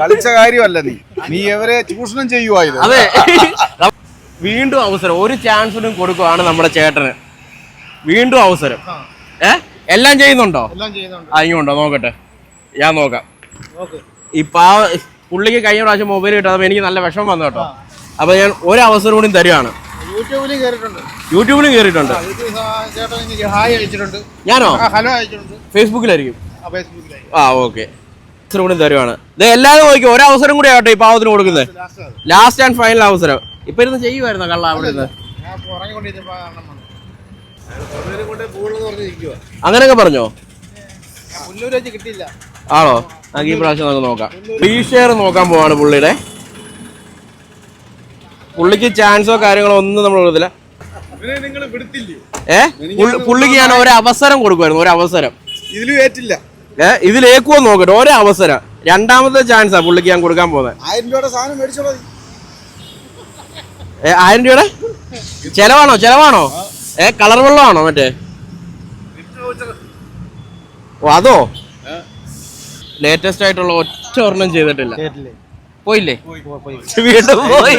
കളിച്ച കാര്യമല്ല നീ. നീ എവരെ ചൂഷണം ചെയ്യുവായിരുന്നു അതെ. വീണ്ടും അവസരം. ഒരു ചാൻസിനും കൊടുക്കുവാണ് നമ്മുടെ ചേട്ടന്. വീണ്ടും അവസരം. ഏ? എല്ലാം ചെയ്യുന്നുണ്ടോ? അങ്ങോട്ടോ നോക്കട്ടെ. ഞാൻ നോക്കാം. ഇപ്പൊ പുള്ളിക്ക് കഴിഞ്ഞ പ്രാവശ്യം മൊബൈൽ കിട്ടാതെ എനിക്ക് നല്ല വിഷമം വന്നു കേട്ടോ. അപ്പൊ ഞാൻ ഒരു അവസരം കൂടി തരുവാണ്. യൂട്യൂബിലും കേറിയിട്ടുണ്ട്. ഞാനോ? ഹലോ അയച്ചിട്ടുണ്ട്. ഫേസ്ബുക്കിലായിരിക്കും ആ ഫേസ്ബുക്കിലായി ആ ഓക്കെ അവസരം കൂടി തരുവാണ്. ഇത് എല്ലാവരും നോക്കി ഒരവസരം അവസരം കൂടി ആവട്ടെ ഈ പാവത്തിന് കൊടുക്കുന്നത്. ലാസ്റ്റ് ആൻഡ് ഫൈനൽ അവസരം. ഇപ്പൊ ഇരുന്ന് ചെയ്യുമായിരുന്നോ കള്ള അവിടെ ഇരുന്ന്? അങ്ങനെയൊക്കെ പറഞ്ഞോ? ആണോ? നമുക്ക് ഈ പ്രാവശ്യം നമുക്ക് നോക്കാം. ഫ്രീ ഷെയർ നോക്കാൻ പോവാണ് പുള്ളിയുടെ. പുള്ളിക്ക് ചാൻസോ കാര്യങ്ങളോ ഒന്നും നമ്മൾ കൊടുത്തില്ല. നിങ്ങൾ വിടുത്തില്ലേ? ഏ? പുള്ളി- പുള്ളിക്ക് ഞാൻ ഒരു അവസരം കൊടുക്കുമായിരുന്നു ഒരു അവസരം. ഇതിലും ഏറ്റില്ല. ഏ ഇതിലേക്കുവോ നോക്കട്ടെ ഒരേ അവസരം. രണ്ടാമത്തെ ചാൻസാ പുള്ളിക്ക് ഞാൻ കൊടുക്കാൻ പോകുന്നത്. ആയിരം രൂപയുടെ സാധനം മേടിച്ചോ മതി ഏ ആയിരം രൂപയുടെ? ചെലവാണോ ചെലവാണോ? ഏ കളർ വെള്ളമാണോ മറ്റേ? ഓ അതോ? ലേറ്റസ്റ്റ് ആയിട്ടുള്ള ഒറ്റ ഒരെണ്ണം ചെയ്തിട്ടില്ല. പോയില്ലേ? പോയി വീണ്ടും പോയി.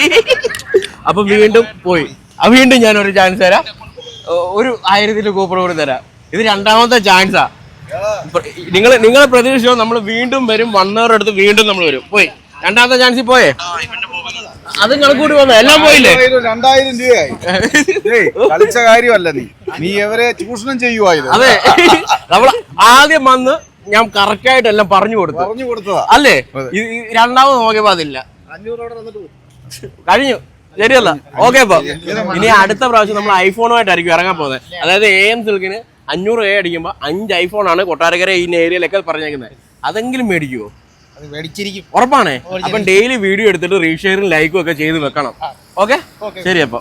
അപ്പൊ വീണ്ടും പോയി. ആ വീണ്ടും ഞാൻ ഒരു ചാൻസ് തരാം ഒരു ആയിരത്തിന്റെ കൂപ്പർ കൂടി തരാം. ഇത് രണ്ടാമത്തെ ചാൻസാ നിങ്ങൾ നിങ്ങളെ പ്രതീക്ഷിച്ചോ നമ്മൾ വീണ്ടും വരും വന്നവരുടെ അടുത്ത് വീണ്ടും നമ്മൾ വരും. പോയി. രണ്ടാമത്തെ ചാൻസിൽ പോയേ? അത് കണക്കൂടി വന്നു എല്ലാം പോയില്ലേ? രണ്ടായിരം- രൂപയായി. കളിച്ച കാര്യമല്ല നീ. നീ എവരെ ചൂഷണം ചെയ്യുവാ ഇത്? അതെ. നമ്മൾ ആദ്യം വന്ന് ഞാൻ കറക്റ്റ് ആയിട്ട് എല്ലാം പറഞ്ഞു കൊടുത്തു. പറഞ്ഞു കൊടുത്തതാ. അല്ലേ? രണ്ടാമത് നോക്കിയപ്പോ അതില്ല. കഴിഞ്ഞു. ശരിയല്ല. ഓക്കെ അപ്പൊ. ഇനി അടുത്ത പ്രാവശ്യം നമ്മൾ ഐഫോണുമായിട്ടായിരിക്കും ഇറങ്ങാൻ പോകുന്നത്. അതായത് എ എം സിൽക്കിന് അഞ്ഞൂറ് രൂപ അടിക്കുമ്പോൾ അഞ്ച് ഐഫോൺ ആണ് കൊട്ടാരക്കര ഈ ഏരിയയിലൊക്കെ പറഞ്ഞേക്കുന്നത്. അതെങ്കിലും മേടിക്കുമോ മേടിച്ചിരിക്കും. ഉറപ്പാണേ. അപ്പം ഡെയിലി വീഡിയോ എടുത്തിട്ട് റീഷെയറും ലൈക്കും ഒക്കെ ചെയ്ത് വെക്കണം. ഓക്കെ ശരി അപ്പൊ.